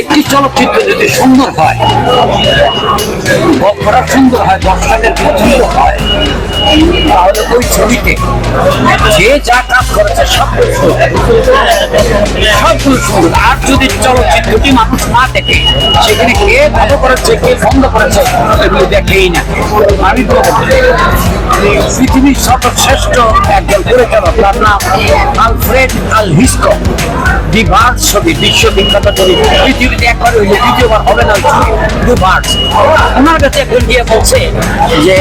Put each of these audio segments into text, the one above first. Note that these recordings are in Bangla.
একটি চলচ্চিত্র যদি সুন্দর হয়, গল্পটা সুন্দর হয় দর্শকের পছন্দ হয়, তাহলে ওই ছবিতে যে যা কাজ করেছে সব সবগুলো সুন্দর। আর যদি চলচ্চিত্রটি মানুষ না দেখে, সেখানে কে ভালো করেছে, কে বন্ধ করেছে, এগুলো দেখেই না। আমি পৃথিবীর সর্বশ্রেষ্ঠ একজন পরিচালক, তার নাম আলফ্রেড আল হিস্কো দি ছবি বিশ্ববিখ্যাত ছবি। পৃথিবীতে একবার হইলে দ্বিতীয়বার হবে না দি ওনার কাছে একজন গিয়ে বলছে যে,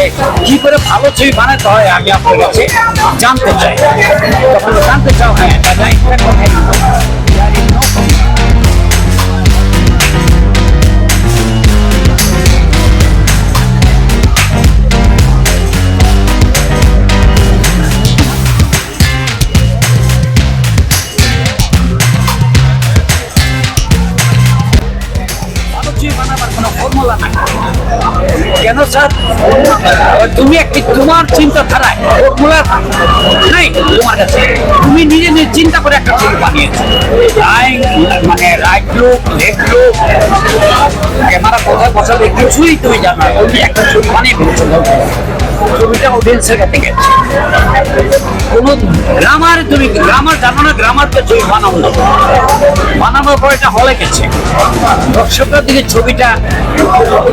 কি করে ভালো ছবি বানাতে হয়? আমি আপনার কাছে জানতে চাই। তখন জানতে চাও হ্যাঁ কোনো স্যার? তুমি একটি তোমার চিন্তাধারায় ফর্মুলা নাই তোমার কাছে। তুমি নিজে নিজে চিন্তা করে একটা ছবি বানিয়েছো। রাইট মানে রাইট লুক লেফট ক্যামেরা কোথায় বসাবে কিছুই তুমি জানো। তুমি একটা ছবি বানিয়ে ফেলেছো। ছবিটা অডিয়েন্সের কাছে গেছে। কোনো গ্রামার তুমি গ্রামার জানো না গ্রামার তো ছবি বানাবো না। বানানোর পর এটা হলে গেছে। দর্শকরা দিকে ছবিটা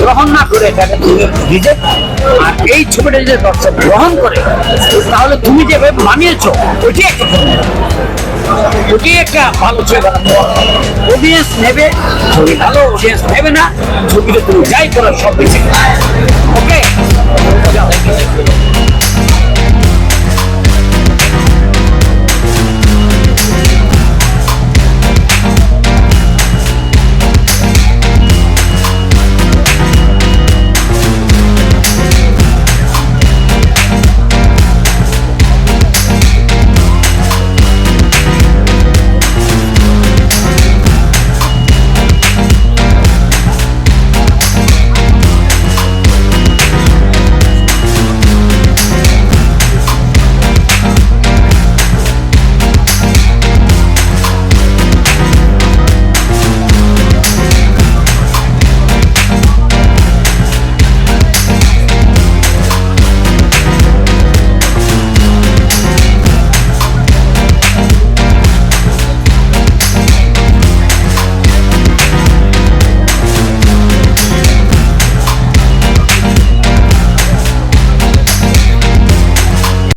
গ্রহণ না করে এটাকে তুমি রিজেক্ট আর এই ছবিটা যদি দর্শক গ্রহণ করে, তাহলে তুমি যেভাবে বানিয়েছো ওইটি একটা। ওটি একটা ভালো ছবি অডিয়েন্স নেবে, ছবি ভালো অডিয়েন্স নেবে না ছবিটা তুমি যাই করো, সব বেঁচে ওকে